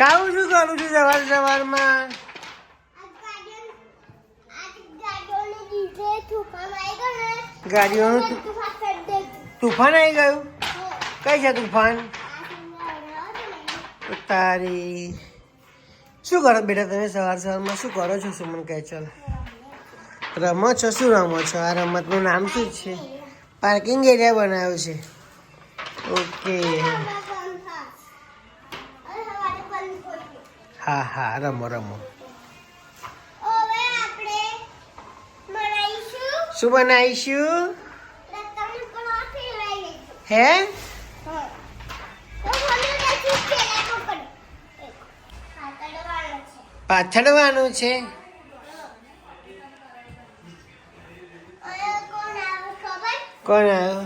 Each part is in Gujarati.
કાવું શું કરું છું સવાર સવારમાં? ગાડીઓનું તુફાન આવી ગયું? કઈ છે તુફાન? તારી શું કરો બેટા તમે સવાર સવારમાં? શું કરો છો સુમન કહે ચાલ રમો છો? શું રમો છો? આ રમતનું નામ શું છે? પાર્કિંગ એરિયા બનાવ્યું છે. ઓકે હા હા રમો. રમો શું બનાવીશું હે? પાથડવાનું છે કોણ આવ્યો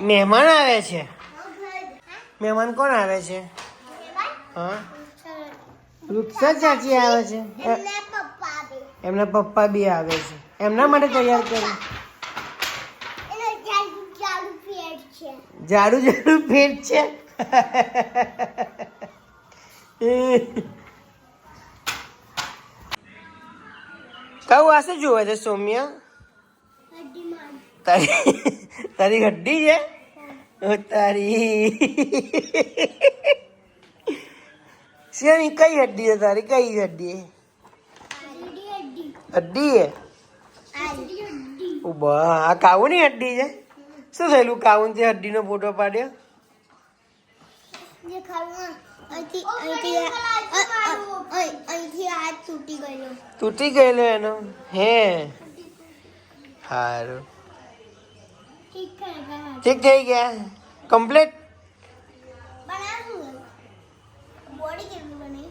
મહેમાન આવે છે મહેમાન કોણ આવે છે? હા? રૂપસા ચાચી આવે છે. એમના પપ્પા બી. આવે છે. એમના માટે તૈયાર કર્યું ઝાડુ ઝાડુ પેટ છે. કયું આશે જોવે છે સૌમ્ય? તારી તારી હડ્ડી છે? તારી. શેની કઈ હડ્ડી છે તારી? કઈ હડ્ડી? હડ્ડી છે ઊભા, આ કાઉની હડ્ડી છે? શું થયેલું કાવુન તે હડ્ડીનો ફોટો પાડ્યો? તૂટી ગયેલો તૂટી ગયેલો એનો? હે? સારું છે ઠીક થઈ ગયા? કમ્પ્લીટ બનાવું બોડી કેટલું બને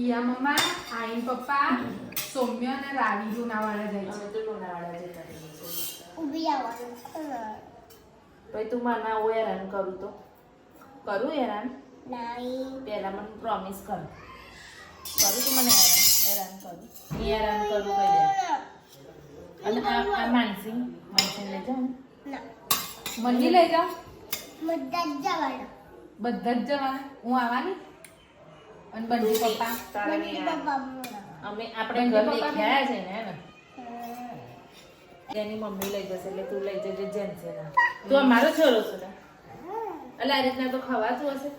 મમ્મા આઈન પપ્પા સૌમ્ય અને રાવી લુણાવાડા જાય છે. તો લોનાવાડા જતા રહીએ. ઊભી આવવાનું પછી તું મને આવું હેરાન કરું તો. કરું હેરાન? નાઈ પહેલાં મને પ્રોમિસ કર. કરું તું મને હેરાન? હેરાન કરું. હેરાન કરું કહી દે અને આ માનસી માનસી લઈ જાઉં મંદિર મંદી લઈ જાઉં બધા જ જવાના. બધા જ જવાના. હું આવવાની? અને બંને પપ્પા. અમે આપણે ઘર દેખ્યા છે ને એની. મમ્મી લઈ જશે એટલે તું લઈ જજે જેન્સે તું અમારો છોરો છો. એટલે આ રીતના તો ખવાતું હશે.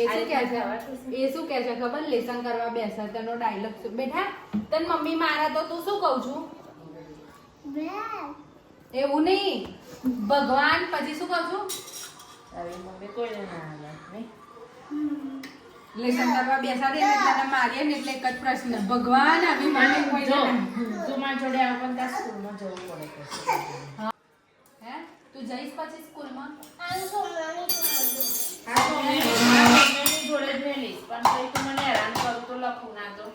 એ શું કે છે? એ શું કહે છે? ખબર? લેસન કરવા બેસે તેનો ડાયલોગ શું? બેઠા તન મમ્મી મારા તો તું શું કહું છું? એવું નહીં. ભગવાન પછી શું કહું છું? તારી મમ્મી કોઈને ના આવે નહીં લેસન કરવા બેસાડે ને તને મારીએ ને એટલે એક જ પ્રશ્ન ભગવાન આવી મને કોઈ જો તું મારા જોડે આવ ત્યાં સ્કૂલમાં જવું પડે હે તું જઈશ પછી સ્કૂલમાં જોડે જ લઈશ પણ તું મને હેરાન કરું તો લખું ના તો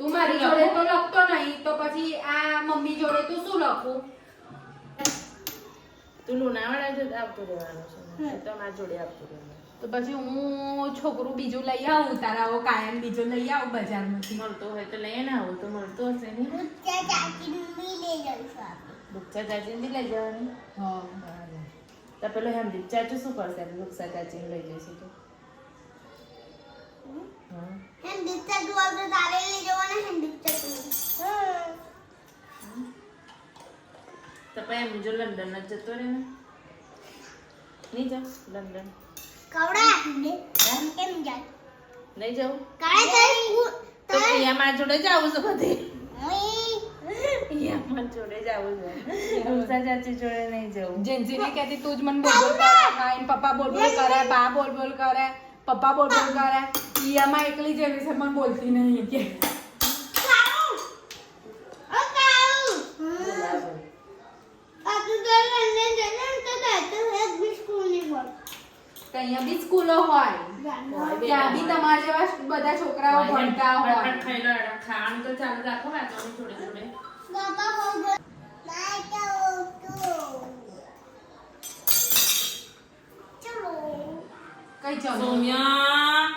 તું મારી જોડે તો લખતો નહીં તો પછી આ મમ્મી જોડે તું શું લખું તું લુણાવાડા જ આવતું રહેવાનું છે. તો મારા જોડે આવતું રહેવાનું. તો પછી હું છોકરું બીજું લઈ આવું તારા આવો કાયમ બીજું લઈ આવું બજારમાંથી. મળતો હોય તો લઈને આવું તો મળતો હશે નહીં ત્યાં ચાચી બી લઈ જઈશું આપણે. બુક્સા ચાચીને બી લઈ જવાની? હા તો પેલો એમ ચાચુ શું કરશે? બુક્સા ચાચીને લઈ જઈશું તો. હા. એમ તું આવતો તારે તો પછી એમ લંડન જ જતો રહે ને નહીં જાવ લંડન. કવડા? કેમ જાય લઈ જાઉં? કાળે તારી તો અહીંયા મારા જોડે જ આવું છું બધે. અહીંયા મારા જોડે જ આવું છે. બુક્સા ચાચી જોડે નહીં જવું જેન્સીને કહેતી તું જ મને બોલ બોલ કરે પપ્પા બોલ બોલ કરે બા બોલ બોલ કરે પપ્પા બોલ બોલ કરે. ઈયામાં એકલી જેવી છે મને બોલતી નહીં કે કાઉ ઓ કાઉ બોલાવો. આપું તો લંડન જને તો દાતો એક બી સ્કૂલની બોલ તો અહીંયા બી સ્કૂલો હોય. ત્યાં બી તમારા જેવા બધા છોકરાઓ ભણતા હોય. ખાવાનું તો ચાલુ રાખો વાંચવાનું કઈ ચલો સોમ્યા.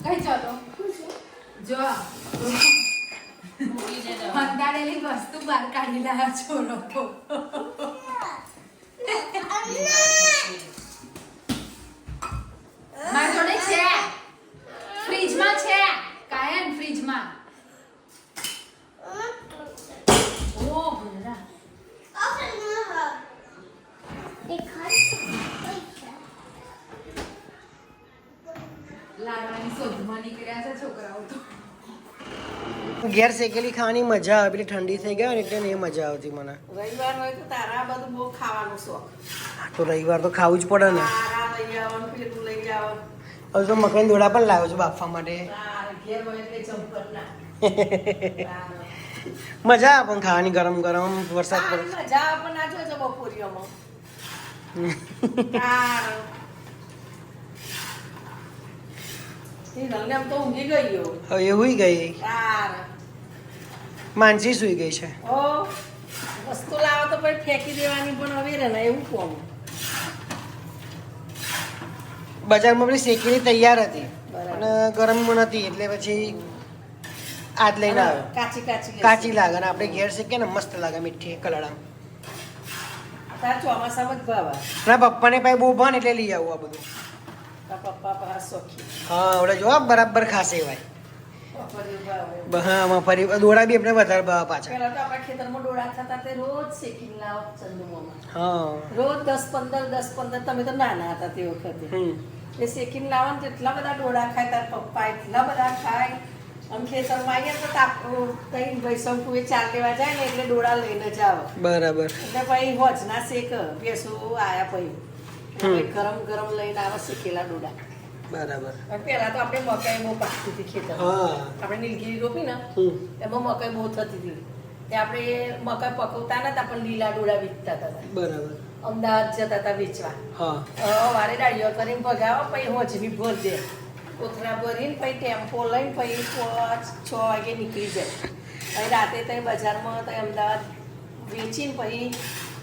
કઈ ચલો જો વસ્તુ બહાર કાઢી લાયા છો લોકો મારી જોડે છે ફ્રીજમાં છે કાયમ ફ્રીજમાં ઓ ભલા લાડવાની શોધમાં નીકળ્યા છે છોકરાઓ તો ઘેર શેકેલી ખાવાની મજા આવે પેલી ઠંડી થઈ ગઈ ને એટલે એ મજા આવતી મને. રવિવાર હોય તો તારા બધું બહુ ખાવાનો શોખ. તો રવિવાર તો ખાવું જ પડે ને. હવે તો મકાઈ દોડા પણ લાવ્યો છું બાફવા માટે. મજા આવે પણ ખાવાની ગરમ ગરમ વરસાદ પડે મજા આવે પણ ના જોજો બપોરીઓમાં એવું ગઈ. માનસી સુઈ ગઈ છે. વસ્તુ લાવો તો પછી ફેંકી દેવાની પણ હવે રહે ને એવું કોમ બજારમાં પેલી શેકેલી તૈયાર હતી. અને ગરમ નથી એટલે પછી આજ લઈને આવ્યો. કાચી કાચી કાચી લાગે અને આપણે ઘેર શેકીએ ને મસ્ત લાગે મીઠી કલડા ના પપ્પાને પાસે બહુ ભાન એટલે લઈ આવું આ બધું. પપ્પા હા હવે જો બરાબર ખાશે ભાઈ. આમાં ફરી દોડા બી આપણે વધારે ભાવે પાછા. પેલા તો આપણા ખેતરમાં ડોળા થતા તે રોજ શેકીને લાવો ચંદુમામાં હા. રોજ દસ પંદર દસ પંદર તમે તો નાના હતા તે વખતે. એ શેકીને લાવો ને એટલા બધા ડોળા ખાય તાર પપ્પા એટલા બધા ખાય. આમ ખેતરમાં આવીએ તો તાપ તઈ વૈષ્ણવ એ ચાલ લેવા જાય ને એટલે ડોળા લઈને જાવ બરાબર. એટલે પછી હોજના શેક બેસો આયા પછી. ગરમ ગરમ લઈને આવે શેકેલા ડોળા બરાબર. પેલા તો આપણે મકાઈ બહુ પાકતી હતી ખેતર આપણે નીલગીરી રોપી ને એમાં મકાઈ બહુ થતી હતી. તે આપણે મકાઈ પકવતા નતા પણ લીલા ડોળા વેચતા હતા. બરાબર. અમદાવાદ જતા હતા વેચવા. વારે ડાળીઓ કરીને ભગાવો પછી હોજની ભર દે. કોથરા ભરીને પછી ટેમ્પો લઈને પછી છ વાગે નીકળી જાય. પછી રાતે ત્યાં બજારમાં ત્યાં અમદાવાદ વેચીને પછી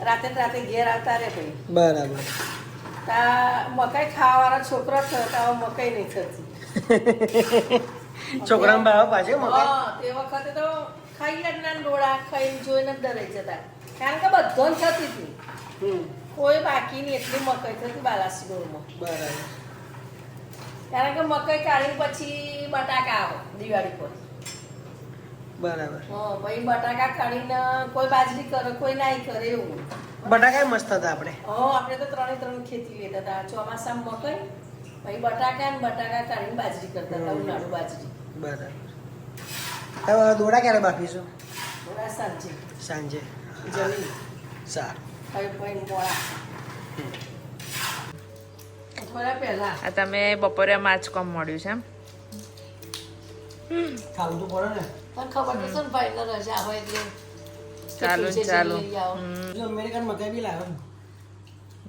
રાતે રાતે ઘેર આવતા રહે પછી. બરાબર. તા મકાઈ ખાવાવાળા છોકરા થતા મકાઈ નહીં થતી. છોકરાને ભાવે પાછો મકાઈ? તે વખતે તો ખાઈ ના ડોળા ખાઈને જોઈને જ ડરાઈ જતા. કારણ કે બધો થતી હતી. કોઈ બાકી નહીં એટલી મકાઈ થતી બાલાસી ડોળમાં બરાબર. કારણ કે મકાઈ કાઢી પછી બટાકા આવે દિવાળી પર. બરાબર. હા પછી બટાકા કાઢીને કોઈ બાજરી કરે કોઈ નાઈ કરે એવું. બટાકા મસ્ત હતા આપણે. આપણે તો ત્રણે ત્રણ ખેતી લેતા હતા. ચોમાસામાં મકાઈ પછી બટાકા ને બટાકા કાઢીને બાજરી કરતા હતા ઉનાળુ બાજરી. બરાબર. હવે દોડા ક્યારે બાફીશું? દોડા સાંજે. સાંજે. જમી. સારું. હવે પછી મોડા. આ તમે બપોરે માચ કોમ મળ્યું છે એમ? ખાવું તો પડે ને. તને ખબર તો છે ને ભાઈ ને રજા હોય એટલે. ચાલુ ચાલુ. અમેરિકન મકાઈ બી લાવ્યો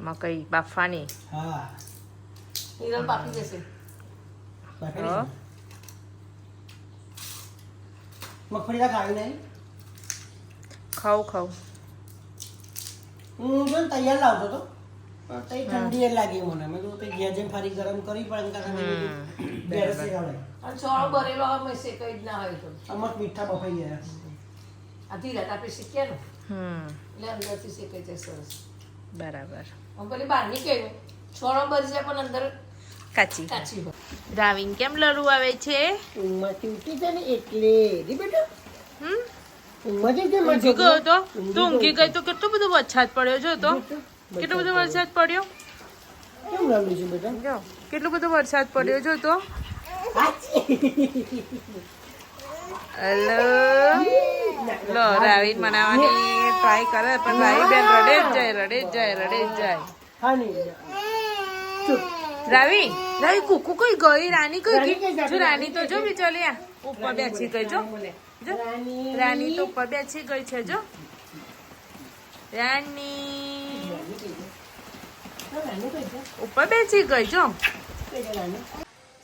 મકાઈ બાફવાની હા. હિરલ પાકી જશે. મગફળી ખાવી નહીં. ખાઉં ખાઉં. હું જો તૈયાર લાવતો તો. તઈ ઠંડી એ લાગી મને. મેં તો તઈ જઈને ફરી ગરમ કરી પણ એમ હમ, ઘેર અને મેં શેકાઈ જ ના હોય તો. અમુક મીઠા બફાઈ ગયા. આ ધીરજ આપણે શીખ્યા ને એટલે અંદરથી શીખે છે સરસ. બરાબર. હું પેલી બહારની કેવું છોડો ભરી પણ અંદર કાચી. કાચી હોય. રાવીન કેમ લડવું આવે છે? ઊંઘમાંથી ઉઠી છે ને એટલે. રી બેટા. હમ? ઊંઘમાંથી ગયો તો? તું ઊંઘી ગઈ તો કેટલો બધો વરસાદ પડ્યો? જો તો. કેટલો બધો વરસાદ પડ્યો? કેમ છું બેટા? જો. કેટલો બધો વરસાદ પડ્યો? જો તો. હેલો લો રાવીન મનાવવાની ટ્રાય કરે પણ રાવી બેન રડે જ જાય રડે જ જાય રડે જ જાય. હા રાવી રાવી કુકુ કઈ ગઈ? રાની કઈ ગઈ? જો રાની તો જો બિચારી ઉપર બેસી ગઈ જો. જો રાની તો ઉપર બેસી ગઈ છે જો. રાની ઉપર બેસી ગઈ જો.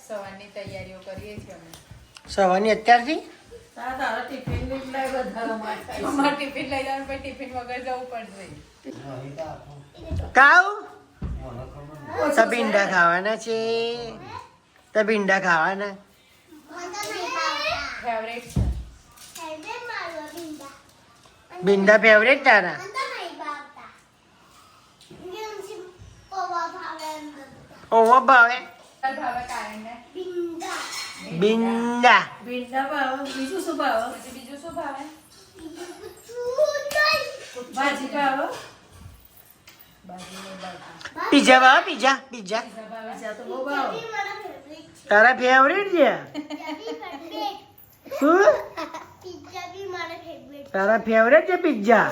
સવારની તૈયારીઓ કરીએ છીએ અમે. સવારની અત્યારથી? તારા ટિફિન માર ટિફિન લઈ જવાનું ટિફિન વગર જવું પડશે. કાવ? તો ભીંડા ખાવાના છે. તો ભીંડા ખાવાના. ફેવરેટ ભીંડા ફેવરેટ તારા? ઓવો ભાવે. ભાવે કાઢીને ભીંડા ભીંડા ભીંડા ભાવ બીજું શું ભાવ પછી બીજું શું ભાવે. ભાજી ભાવ પીઝા ભાવે પીઝા પીઝા. તારા ફેવરેટ છે. શું. તારા ફેવરેટ છે પીઝા.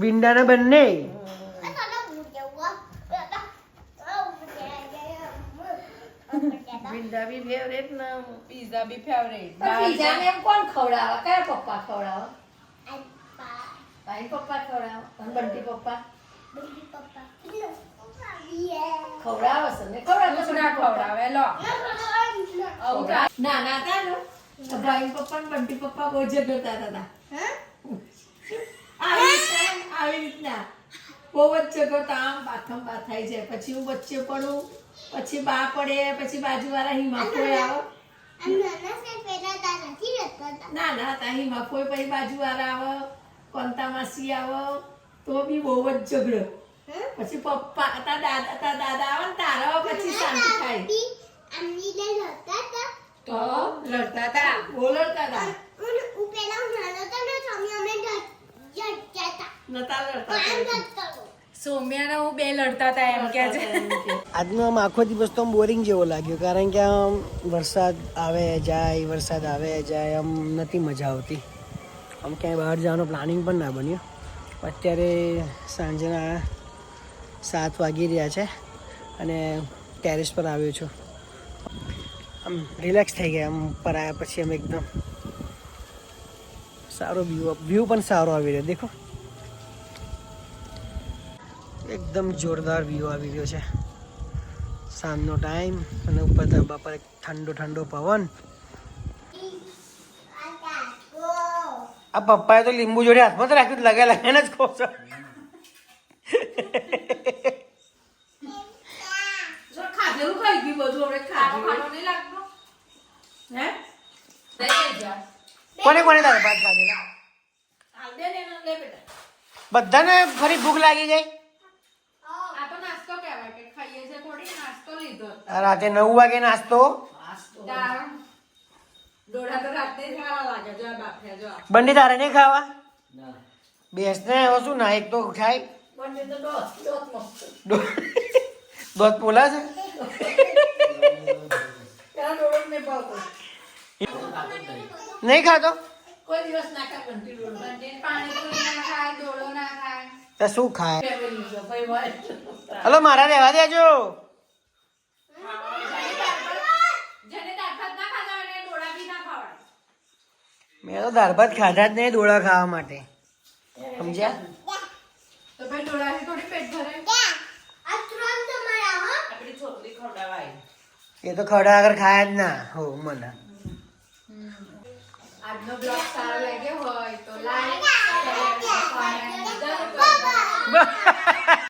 ભીંડાના બંને આ સાલા ભૂખ્યા હુઆ. દાદા, આ ભૂખ્યા ગયા. આ ભીંડા બી ફેવરેટ ને પીઝા બી ફેવરેટ પિઝા ને. કોણ ખવડાવે? કયા પપ્પા ખવડાવે? ભાઈ પપ્પા ખવડાવે? બંટી પપ્પા. ખવડાવે છે ને? ખવડાવે છે ના ખવડાવે લો. ના, ના. તા કા- નાના હતા ને ભાઈ પપ્પા બંટી પપ્પા બહુ જ કરતા હતા હા? આવી રીતના એમ, આવી રીતના બહુ વચ્ચે કરતા આમ બાથમ બા થાય છે. પછી હું વચ્ચે પડું પછી બા પડે પછી બાજુવાળા હિમા કોઈ આવે. તા તા. ના ના તા હિમા કોઈ પછી બાજુવાળા આવે કોંતા માસી આવે તો બી બહુ જ ઝઘડો. પછી પપ્પા તા દાદા તા દાદા આવે ને તારા પછી શાંતિ થાય. આમની લડતા તા, બહુ લડતા હતા હતા હું પેલા હું નાનો હતો ને અમે અમે લડતા તા. નતા લડતા પણ આમ કોઈ. લડતો હતો. સોમ્યા ને હું બે લડતા હતા એમ કે છે આજનો આમ આખો દિવસ તો બોરિંગ જેવો લાગ્યો કારણ કે આમ વરસાદ આવે જાય વરસાદ આવે જાય આમ નથી મજા આવતી આમ ક્યાંય બહાર જવાનો પ્લાનિંગ પણ ના બન્યો અત્યારે સાંજના સાત વાગી રહ્યા છે અને ટેરેસ પર આવ્યો છું આમ રિલેક્સ થઈ ગયા આમ ઉપર આવ્યા પછી આમ એકદમ સારો વ્યૂ વ્યૂ પણ સારો આવી રહ્યો દેખો એકદમ જોરદાર વ્યૂ આવી રહ્યો છે. સાંજનો ટાઈમ અને ઉપર ધાબા પર એક ઠંડો ઠંડો પવન. આ. પપ્પાએ તો લીંબુ જોડે હાથમાં તો રાખ્યું લગા લગાને જ ખો છો. ગયું. કોને કોને તારે ભાત ખાધેલા? બધાને ફરી ભૂખ લાગી જાય આ તો નાસ્તો કહેવાય કે ખાઈએ છે થોડી નાસ્તો લીધો રાતે નવ વાગે નાસ્તો. બંને તારે નહીં ખાવા? બેસ ને હવે શું ના એક તો ખાય. દોત પોલા છે? નહીં ખાતો? કોઈ દિવસ ના ખા બંટી ડોળો બંને પાણીપુરી ના ખાય ડોળો ના ખાય. તો શું ખાય? હલો મારા રહેવા દેજો જેને દાળ ભાત ના ખાધા હોય એને ડોળા બી ના ખવાય મેં તો દાળ ભાત ખાધા જ નહીં ડોળા ખાવા માટે. સમજ્યા? તો ભાઈ ડોળાથી થોડી પેટ ભરે. આ ત્રણ તમારા હો? આપણી છોકરી ખવડાવાય એ તો ખડા આગળ ખાયા જ ના. હો મને. આજનો બ્લોગ સારો લાગ્યો હોય તો લાઈક શેર કોમેન્ટ